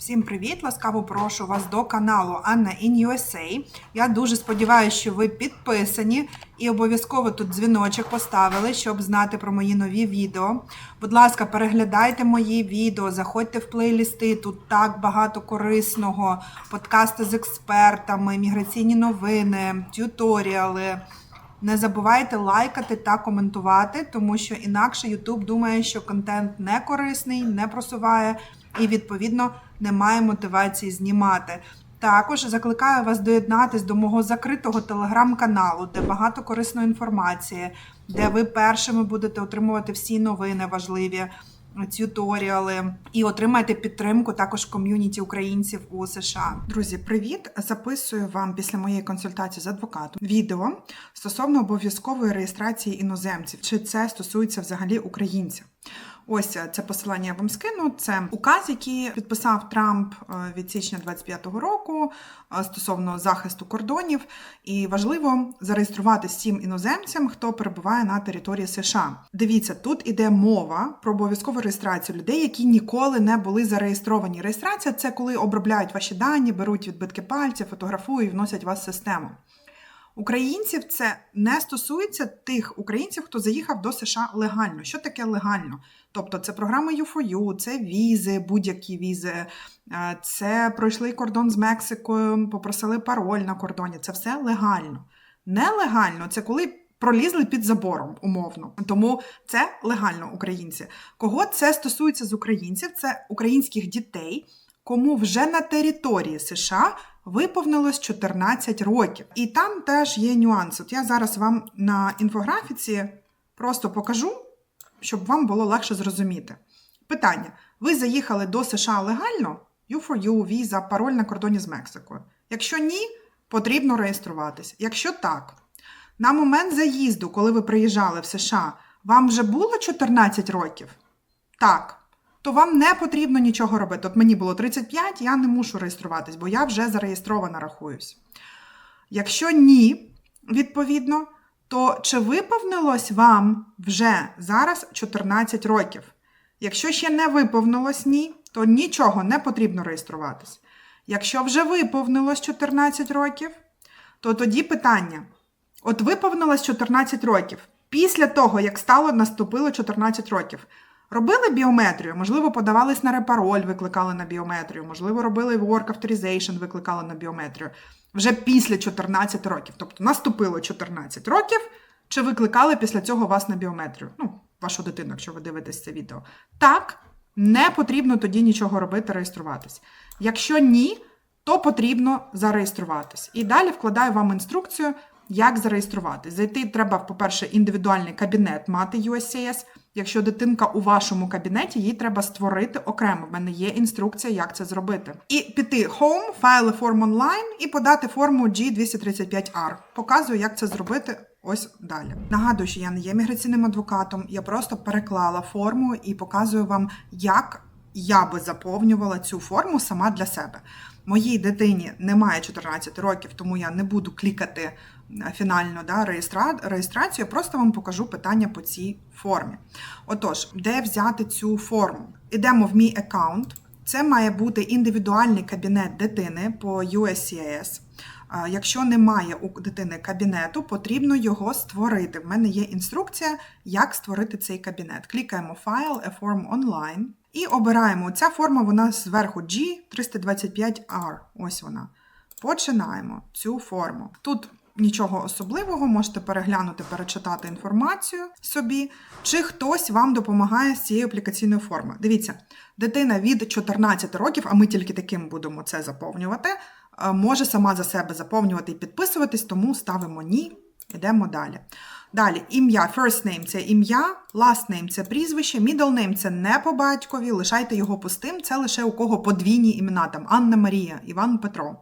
Всім привіт! Ласкаво прошу вас до каналу Анна in USA. Я дуже сподіваюся, що ви підписані і обов'язково тут дзвіночок поставили, щоб знати про мої нові відео. Будь ласка, переглядайте мої відео, заходьте в плейлісти. Тут так багато корисного, подкасти з експертами, міграційні новини, тюторіали. Не забувайте лайкати та коментувати, тому що інакше YouTube думає, що контент не корисний, не просуває і, відповідно, немає мотивації знімати. Також закликаю вас доєднатись до мого закритого телеграм-каналу, де багато корисної інформації, де ви першими будете отримувати всі новини важливі, тюторіали і отримаєте підтримку також ком'юніті українців у США. Друзі, привіт! Записую вам після моєї консультації з адвокатом відео стосовно обов'язкової реєстрації іноземців. Чи це стосується взагалі українців? Ось е, це посилання я вам скину. Це указ, який підписав Трамп е, від січня 25-го року е, стосовно захисту кордонів. І важливо зареєструвати всім іноземцям, хто перебуває на території США. Дивіться, тут іде мова про обов'язкову реєстрацію людей, які ніколи не були зареєстровані. Реєстрація це коли обробляють ваші дані, беруть відбитки пальців, фотографують вносять вас в систему. Українців це не стосується тих українців, хто заїхав до США легально. Що таке легально? Тобто це програма U4U, це візи, будь-які візи, е, це пройшли кордон з Мексикою, попросили пароль на кордоні. Це все легально. Нелегально це коли пролізли під забором, умовно. Тому це легально українці. Кого це стосується з українців? Це українських дітей, кому вже на території США виповнилось 14 років. І там теж є нюанс. От я зараз вам на інфографіці просто покажу, щоб вам було легше зрозуміти. Питання: ви заїхали до США легально? U4U, віза, пароль на кордоні з Мексикою. Якщо ні, потрібно реєструватись. Якщо так, на момент заїзду, коли ви приїжджали в США, вам вже було 14 років? Так то вам не потрібно нічого робити. От мені було 35, я не мушу реєструватись, бо я вже зареєстрована рахуюсь. Якщо ні, відповідно, то чи виповнилось вам вже зараз 14 років? Якщо ще не виповнилось ні, то нічого не потрібно реєструватись. Якщо вже виповнилось 14 років, то тоді питання: от виповнилось 14 років. Після того, як стало наступило 14 років, Робили біометрію, можливо, подавались на репароль, викликали на біометрію, можливо, робили work authorization, викликали на біометрію вже після 14 років. Тобто наступило 14 років, чи викликали після цього вас на біометрію? Ну, вашу дитину, якщо ви дивитесь це відео. Так, не потрібно тоді нічого робити, реєструватись. Якщо ні, то потрібно зареєструватись. І далі вкладаю вам інструкцію, як зареєструватись. Зайти треба, по-перше, індивідуальний кабінет мати USCIS. Якщо дитинка у вашому кабінеті, їй треба створити окремо. В мене є інструкція, як це зробити. І піти Home, файли форм онлайн і подати форму G235R. Показую, як це зробити. Ось далі. Нагадую, що я не є міграційним адвокатом, я просто переклала форму і показую вам, як я би заповнювала цю форму сама для себе. Моїй дитині немає 14 років, тому я не буду клікати фінальну да, реєстра... реєстрацію, я просто вам покажу питання по цій формі. Отож, де взяти цю форму? Ідемо в мій аккаунт. Це має бути індивідуальний кабінет дитини по USCIS. Якщо немає у дитини кабінету, потрібно його створити. В мене є інструкція, як створити цей кабінет. Клікаємо Файл, E-Form Online і обираємо. Ця форма вона зверху G325R. Ось вона. Починаємо цю форму. Тут Нічого особливого, можете переглянути, перечитати інформацію собі, чи хтось вам допомагає з цією аплікаційною формою. Дивіться, дитина від 14 років, а ми тільки таким будемо це заповнювати, е, може сама за себе заповнювати і підписуватись, тому ставимо ні, йдемо далі. Далі, ім'я, first name це ім'я, last name це прізвище, middle name це не по батькові, лишайте його пустим, це лише у кого подвійні імена, там Анна Марія, Іван Петро.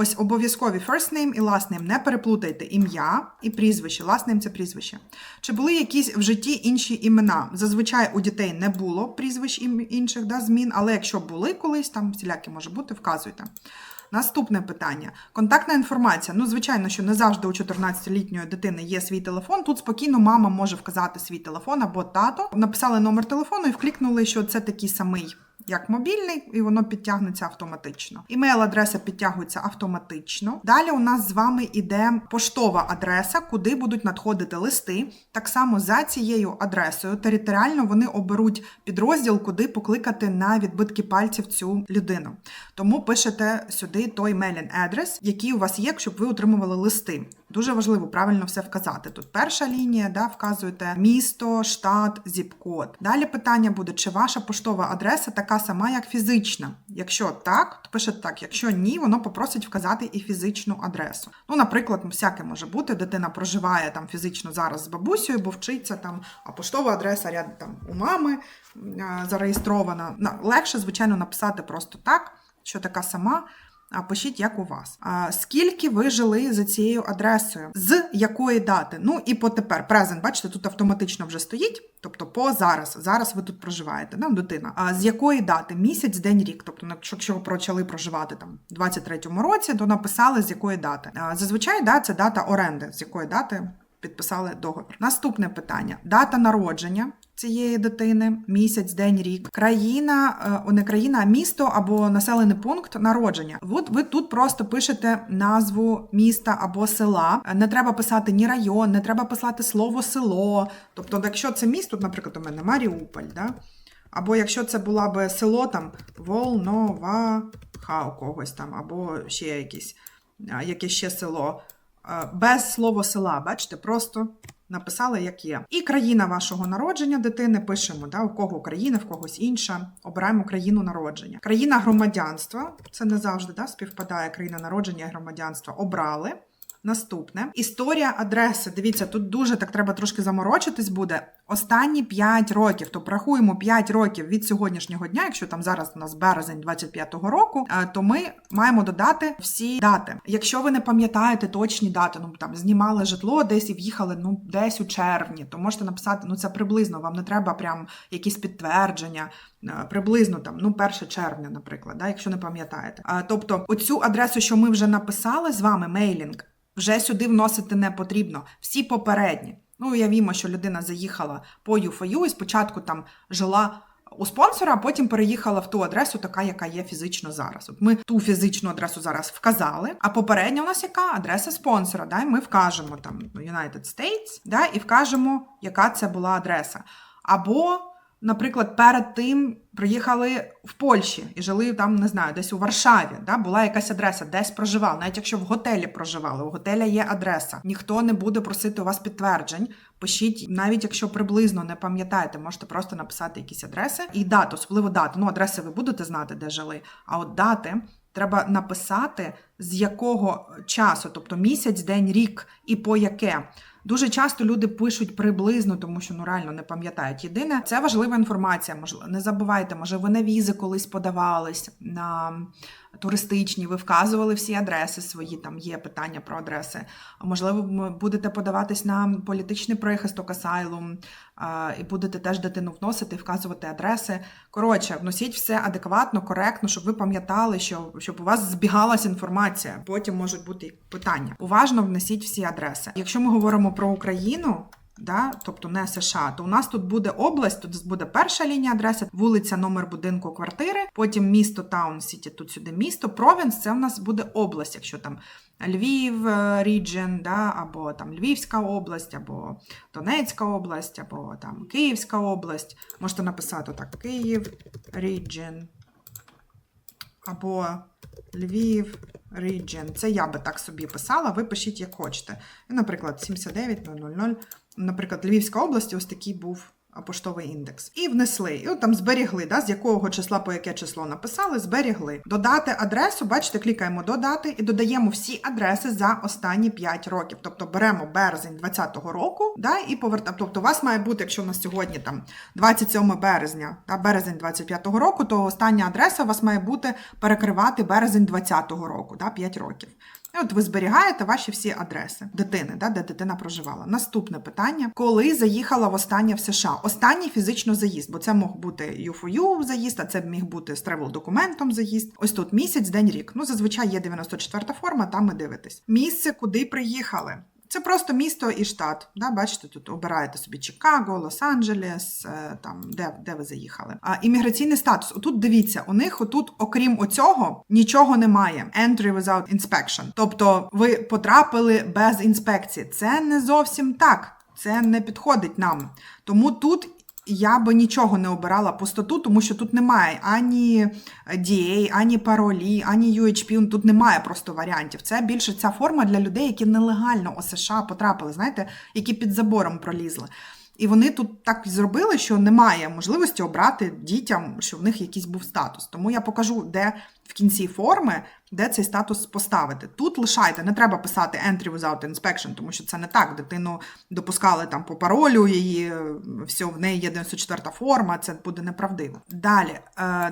Ось обов'язкові first name і last name. Не переплутайте ім'я і прізвище. Last name – це прізвище. Чи були якісь в житті інші імена? Зазвичай у дітей не було прізвищ інших да, змін, але якщо були колись, там всілякі може бути, вказуйте. Наступне питання. Контактна інформація. Ну, звичайно, що не завжди у 14-літньої дитини є свій телефон. Тут спокійно мама може вказати свій телефон або тато. Написали номер телефону і вклікнули, що це такий самий як мобільний, і воно підтягнеться автоматично. Імейл-адреса підтягується автоматично. Далі у нас з вами іде поштова адреса, куди будуть надходити листи. Так само за цією адресою територіально вони оберуть підрозділ, куди покликати на відбитки пальців цю людину. Тому пишете сюди той mailing адрес, який у вас є, щоб ви отримували листи. Дуже важливо правильно все вказати. Тут перша лінія, да, вказуєте місто, штат, зіп-код. Далі питання буде, чи ваша поштова адреса така сама, як фізична. Якщо так, то пишете так. Якщо ні, воно попросить вказати і фізичну адресу. Ну, наприклад, всяке може бути. Дитина проживає там фізично зараз з бабусею, бо вчиться там, а поштова адреса ряд там у мами зареєстрована. Легше, звичайно, написати просто так, що така сама. А пишіть, як у вас. А, скільки ви жили за цією адресою? З якої дати? Ну і по тепер. Презент, бачите, тут автоматично вже стоїть. Тобто по зараз. Зараз ви тут проживаєте, да, дитина. А з якої дати? Місяць, день, рік. Тобто, ну, якщо ви почали проживати там в 23-му році, то написали з якої дати. А, зазвичай да, це дата оренди, з якої дати підписали договір. Наступне питання: дата народження. Цієї дитини, місяць, день, рік, країна, е, не країна, а місто або населений пункт народження. От ви тут просто пишете назву міста або села. Не треба писати ні район, не треба писати слово село. Тобто, якщо це місто, наприклад, у мене Маріуполь, да? або якщо це була би село там Волноваха у когось там, або ще якісь, а, яке ще село. Е, Без слова села, бачите, просто написали, як є. І країна вашого народження дитини пишемо, да, у кого країна, в когось інша. Обираємо країну народження. Країна громадянства, це не завжди да, співпадає країна народження і громадянства. Обрали. Наступне історія адреси. Дивіться, тут дуже так треба трошки заморочитись буде. Останні 5 років, то рахуємо 5 років від сьогоднішнього дня, якщо там зараз у нас березень 25-го року, е, то ми маємо додати всі дати. Якщо ви не пам'ятаєте точні дати, ну там знімали житло десь і в'їхали ну десь у червні, то можете написати, ну це приблизно, вам не треба прям якісь підтвердження. е, Приблизно там, ну, 1 червня, наприклад, да, якщо не пам'ятаєте. А, тобто, оцю адресу, що ми вже написали з вами, мейлінг, вже сюди вносити не потрібно. Всі попередні. Ну, уявімо, що людина заїхала по UFOU і спочатку там жила у спонсора, а потім переїхала в ту адресу, така, яка є фізично зараз. От ми ту фізичну адресу зараз вказали, а попередня у нас яка адреса спонсора. Да? І ми вкажемо там United States, да? і вкажемо, яка це була адреса. Або, наприклад, перед тим приїхали в Польщі і жили там, не знаю, десь у Варшаві. Да? Була якась адреса, десь проживали. Навіть якщо в готелі проживали, у готеля є адреса. Ніхто не буде просити у вас підтверджень. Пишіть, навіть якщо приблизно не пам'ятаєте, можете просто написати якісь адреси і дату, особливо дату. Ну, адреси ви будете знати, де жили. А от дати треба написати з якого часу, тобто місяць, день, рік і по яке. Дуже часто люди пишуть приблизно, тому що ну реально не пам'ятають. Єдине, це важлива інформація. Можливо, не забувайте, може, ви на візи колись подавались на туристичні, ви вказували всі адреси свої, там є питання про адреси. А Можливо, будете подаватись на політичний прихисток асайлум, і будете теж дитину вносити, вказувати адреси. Коротше, вносіть все адекватно, коректно, щоб ви пам'ятали, що щоб у вас збігалась інформація. Потім можуть бути питання. Уважно внесіть всі адреси. Якщо ми говоримо про Україну. Да, тобто не США, то у нас тут буде область, тут буде перша лінія адреси, вулиця, номер будинку, квартири, потім місто, таун, сіті, тут сюди місто, провінс, це у нас буде область, якщо там Львів, ріджен, да, або там Львівська область, або Донецька область, або там Київська область. Можете написати так: Київ, ріджен, або Львів, Region. Це я би так собі писала, ви пишіть як хочете. Наприклад, 79000, наприклад, Львівська область, ось такий був поштовий індекс. І внесли. І от там зберігли, да, з якого числа по яке число написали, зберігли. Додати адресу, бачите, клікаємо додати і додаємо всі адреси за останні 5 років. Тобто беремо березень 2020 року, да, і повертаємо. Тобто, у вас має бути, якщо у нас сьогодні там 27 березня, та березень 25-го року, то остання адреса у вас має бути перекривати березень 20-го року, да, 5 років. От ви зберігаєте ваші всі адреси дитини, да, де дитина проживала. Наступне питання: коли заїхала востаннє в США? Останній фізично заїзд, бо це мог бути U4U заїзд, а це міг бути з тревел документом заїзд. Ось тут місяць, день, рік. Ну, зазвичай є 94 форма, там і дивитесь. Місце, куди приїхали. Це просто місто і штат. Да? Бачите, тут обираєте собі Чикаго, Лос-Анджелес, е, там де, де ви заїхали. А імміграційний статус. Отут дивіться, у них отут, окрім оцього, нічого немає. Entry without inspection. Тобто ви потрапили без інспекції. Це не зовсім так. Це не підходить нам. Тому тут я би нічого не обирала пустоту, тому що тут немає ані DA, ані паролі, ані UHP, тут немає просто варіантів. Це більше ця форма для людей, які нелегально у США потрапили, знаєте, які під забором пролізли. І вони тут так зробили, що немає можливості обрати дітям, що в них якийсь був статус. Тому я покажу, де в кінці форми, де цей статус поставити. Тут лишайте, не треба писати entry without inspection, тому що це не так. Дитину допускали там по паролю, її все, в неї є 94 форма, це буде неправдиво. Далі, е,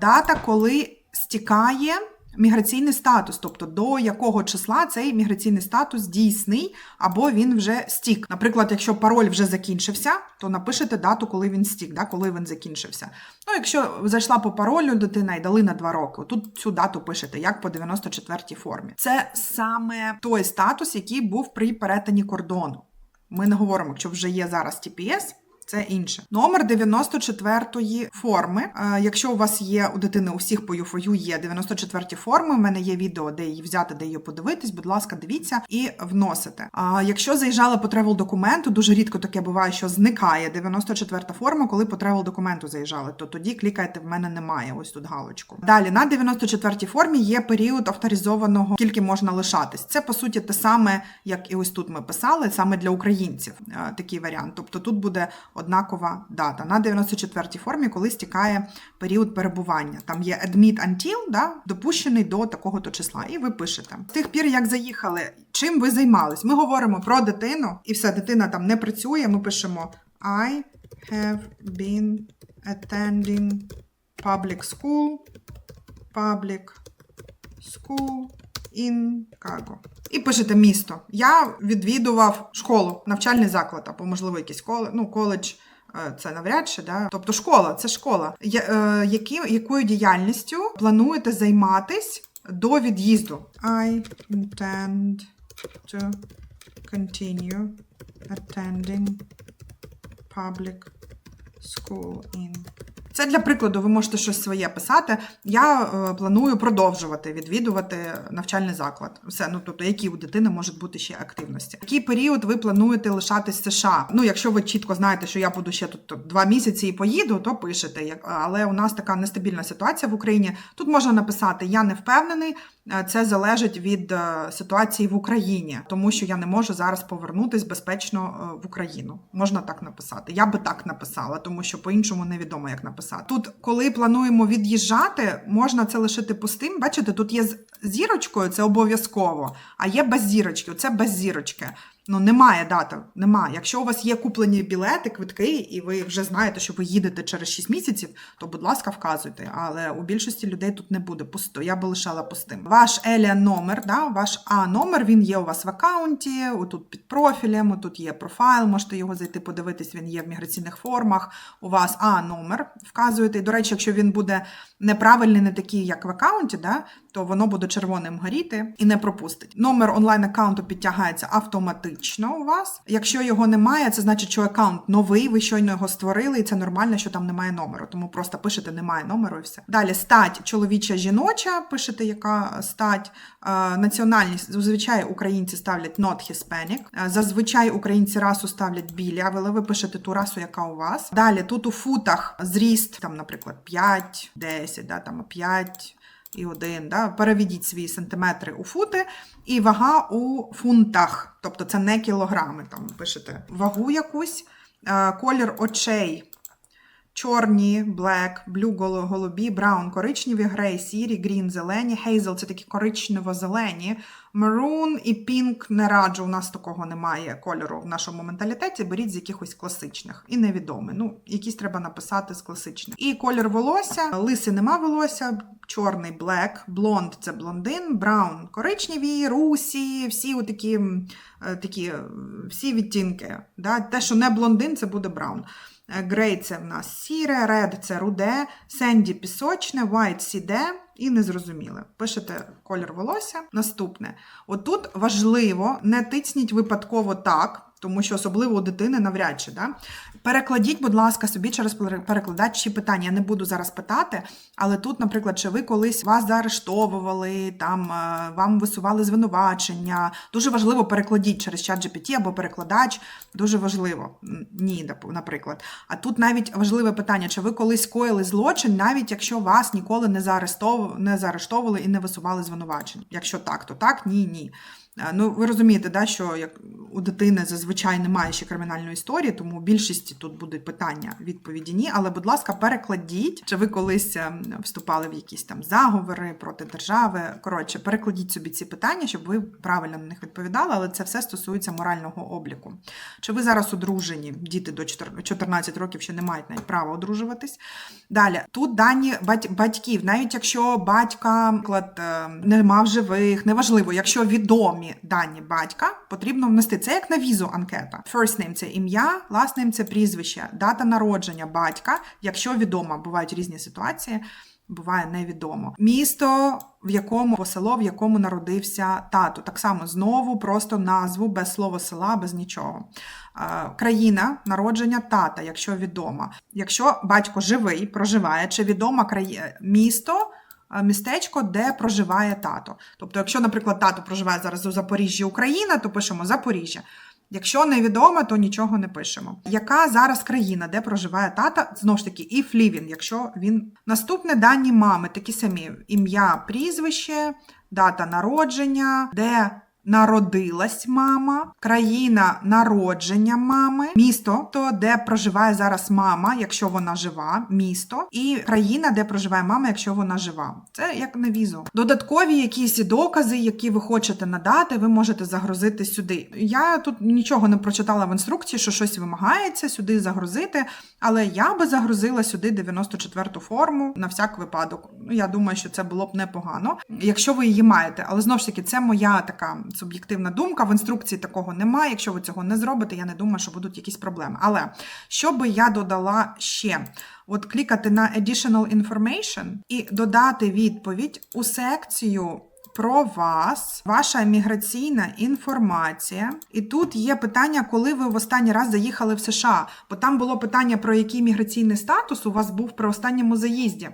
дата, коли стікає. Міграційний статус, тобто до якого числа цей міграційний статус дійсний, або він вже стік. Наприклад, якщо пароль вже закінчився, то напишете дату, коли він стік, да, коли він закінчився. Ну, якщо зайшла по паролю дитина і дали на 2 роки, тут цю дату пишете, як по 94-й формі. Це саме той статус, який був при перетині кордону. Ми не говоримо, що вже є зараз TPS, це інше. Номер 94-ї форми. Е, Якщо у вас є у дитини усіх по ЮФОЮ є 94 форми, у мене є відео, де її взяти, де її подивитись. Будь ласка, дивіться і вносите. А якщо заїжджали по тревел документу, дуже рідко таке буває, що зникає 94 форма, коли по тревел документу заїжджали, то тоді клікайте в мене немає. Ось тут галочку. Далі на 94 формі є період авторизованого, скільки можна лишатись. Це по суті те саме, як і ось тут ми писали, саме для українців. е, Такий варіант. Тобто тут буде однакова дата. На 94-й формі, коли стікає період перебування. Там є admit until, да, допущений до такого-то числа. І ви пишете. З тих пір, як заїхали, чим ви займались? Ми говоримо про дитину, і все, дитина там не працює. Ми пишемо I have been attending public school, public school in Chicago. І пишете місто. Я відвідував школу, навчальний заклад, або, можливо, якийсь коледж, ну, коледж. е, Це навряд чи, да? тобто школа, це школа. Я, е, які, якою діяльністю плануєте займатись до від'їзду? I intend to continue attending public school in це для прикладу, ви можете щось своє писати. Я е, планую продовжувати відвідувати навчальний заклад. Все, ну тобто, які у дитини можуть бути ще активності. Який період ви плануєте лишатись США? Ну, якщо ви чітко знаєте, що я буду ще тут два місяці і поїду, то пишете. Але у нас така нестабільна ситуація в Україні. Тут можна написати Я не впевнений. Е, Це залежить від е, ситуації в Україні, тому що я не можу зараз повернутись безпечно в Україну. Можна так написати. Я би так написала, тому що по-іншому невідомо, як написати. Тут, коли плануємо від'їжджати, можна це лишити пустим. Бачите, тут є з зірочкою, це обов'язково, а є без зірочки. Це без зірочки. Ну, немає дати, немає. Якщо у вас є куплені білети, квитки, і ви вже знаєте, що ви їдете через 6 місяців, то, будь ласка, вказуйте. Але у більшості людей тут не буде пусто. Я би лишала пустим. Ваш Еля номер, да, ваш А номер, він є у вас в аккаунті, отут під профілем, тут є профайл, можете його зайти, подивитись, він є в міграційних формах. У вас А номер вказуєте. До речі, якщо він буде неправильний, не такий, як в аккаунті, да, то воно буде червоним горіти і не пропустить. Номер онлайн-аккаунту підтягається автоматично у вас. Якщо його немає, це значить, що аккаунт новий, ви щойно його створили, і це нормально, що там немає номеру. Тому просто пишете немає номеру і все. Далі стать чоловіча жіноча, пишете, яка стать. Е, Національність зазвичай українці ставлять not Hispanic. Е, Зазвичай українці расу ставлять біля, але ви пишете ту расу, яка у вас. Далі тут у футах зріст, там, наприклад, 5, 10, да, там 5 і 1. Да? Переведіть свої сантиметри у фути, і вага у фунтах. Тобто це не кілограми. Там пишете вагу якусь, Е, колір очей. Чорні, блек, блю голубі, браун, коричневі, грей, сірі, грін, зелені, хейзел це такі коричнево-зелені, Maroon і пінк не раджу. У нас такого немає кольору в нашому менталітеті. Беріть з якихось класичних і невідомий. Ну, якісь треба написати з класичних. І колір волосся, лиси нема волосся, чорний black, блонд це блондин, браун коричневі, русі, всі отакі, м, е, такі, всі відтінки. Да? Те, що не блондин, це буде браун. Е, Грей це в нас сіре, ред це руде, сенді пісочне, white сіде і незрозуміле. Пишете колір волосся. Наступне. Отут важливо, не тицніть випадково так, тому що особливо у дитини навряд чи. Да? Перекладіть, будь ласка, собі через пере- перекладач чи питання. Я не буду зараз питати, але тут, наприклад, чи ви колись вас заарештовували, там е, вам висували звинувачення. Дуже важливо перекладіть через чат GPT або перекладач. Дуже важливо. Ні, наприклад. А тут навіть важливе питання: чи ви колись скоїли злочин, навіть якщо вас ніколи не заарештовували, і не висували звинувачень. Якщо так, то так, ні, ні. Ну, ви розумієте, да, що як у дитини зазвичай немає ще кримінальної історії, тому більшості тут будуть питання, відповіді ні. Але, будь ласка, перекладіть, чи ви колись ем, вступали в якісь там заговори проти держави. Коротше, перекладіть собі ці питання, щоб ви правильно на них відповідали, але це все стосується морального обліку. Чи ви зараз одружені? Діти до 14 14 років ще не мають навіть права одружуватись. Далі, тут дані батьків, навіть якщо батька наприклад, е, не мав живих, неважливо, якщо відомі дані батька, потрібно внести це як на візу анкета. First name – це ім'я, last name – це прізвище, дата народження батька, якщо відомо, бувають різні ситуації. Буває невідомо. Місто, в якому село, в якому народився тато. Так само знову просто назву без слова села, без нічого. Країна народження тата, якщо відомо. Якщо батько живий, проживає, чи відомо краї... місто, містечко, де проживає тато. Тобто, якщо, наприклад, тато проживає зараз у Запоріжжі, Україна, то пишемо Запоріжжя. Якщо невідомо, то нічого не пишемо. Яка зараз країна, де проживає тата? Знову ж таки, і флівін, якщо він. Наступне дані мами, такі самі: ім'я, прізвище, дата народження, де народилась мама, країна народження мами, місто, то де проживає зараз мама, якщо вона жива, місто, і країна, де проживає мама, якщо вона жива. Це як на візу. Додаткові якісь докази, які ви хочете надати, ви можете загрузити сюди. Я тут нічого не прочитала в інструкції, що щось вимагається сюди загрузити, але я би загрузила сюди 94-ту форму на всяк випадок. Ну, я думаю, що це було б непогано, якщо ви її маєте. Але знову ж таки, це моя така суб'єктивна думка. В інструкції такого немає. Якщо ви цього не зробите, я не думаю, що будуть якісь проблеми. Але що би я додала ще? От клікати на Additional Information і додати відповідь у секцію. Про вас, ваша міграційна інформація. І тут є питання, коли ви в останній раз заїхали в США. Бо там було питання, про який міграційний статус у вас був при останньому заїзді.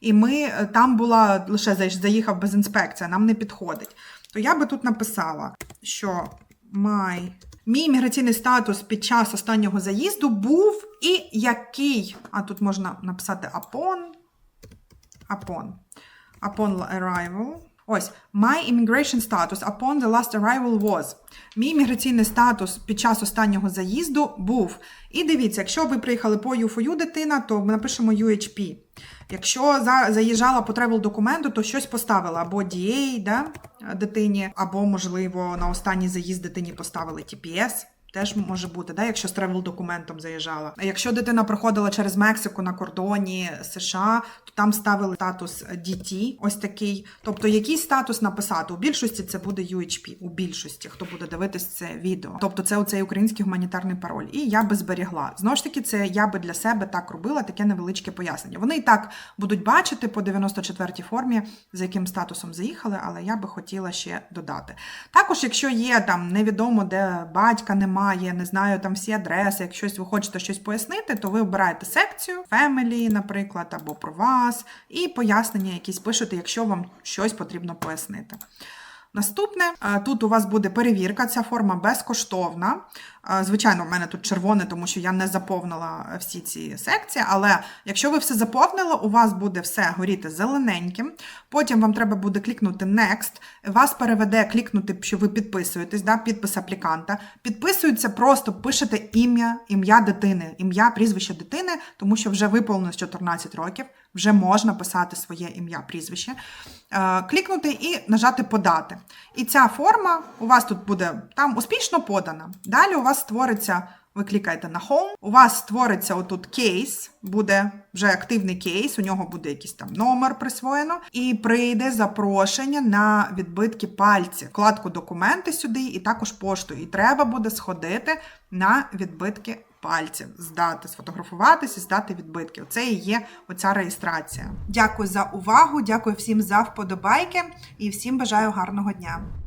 І ми е, там була лише заїхав без інспекції, нам не підходить. То я би тут написала, що my... мій міграційний статус під час останнього заїзду був і який. А тут можна написати upon. Upon. Upon arrival. Ось, my immigration status upon the last arrival was. Мій міграційний статус під час останнього заїзду був. І дивіться, якщо ви приїхали по U4U дитина, то ми напишемо UHP. Якщо заїжджала по тревел документу, то щось поставила або DA да, дитині, або, можливо, на останній заїзд дитині поставили TPS. Теж може бути, да, якщо з тревел документом заїжджала. Якщо дитина проходила через Мексику на кордоні США, то там ставили статус DT, ось такий. Тобто, який статус написати? У більшості це буде UHP, у більшості, хто буде дивитись це відео. Тобто, це оцей український гуманітарний пароль. І я би зберігла. Знову ж таки, це я би для себе так робила, таке невеличке пояснення. Вони і так будуть бачити по 94-й формі, за яким статусом заїхали, але я би хотіла ще додати. Також, якщо є там невідомо, де батька немає, не знаю там всі адреси, як щось ви хочете щось пояснити, то ви обираєте секцію Family, наприклад, або про вас, і пояснення якісь пишете, якщо вам щось потрібно пояснити. Наступне, е, тут у вас буде перевірка, ця форма безкоштовна. Е, Звичайно, в мене тут червоне, тому що я не заповнила всі ці секції. Але якщо ви все заповнили, у вас буде все горіти зелененьким. Потім вам треба буде клікнути Next. Вас переведе клікнути, що ви підписуєтесь, да, підпис апліканта. Підписується, просто пишете ім'я, ім'я дитини, ім'я, прізвище дитини, тому що вже виповнилось 14 років, вже можна писати своє ім'я, прізвище. Е, Клікнути і нажати подати. І ця форма у вас тут буде там успішно подана. Далі у вас створиться Ви клікаєте на Home, у вас створиться отут кейс, буде вже активний кейс, у нього буде якийсь там номер присвоєно, і прийде запрошення на відбитки пальців, вкладку документи сюди, і також пошту. І треба буде сходити на відбитки пальців, здати, сфотографуватись і здати відбитки. Оце і є оця реєстрація. Дякую за увагу, дякую всім за вподобайки і всім бажаю гарного дня.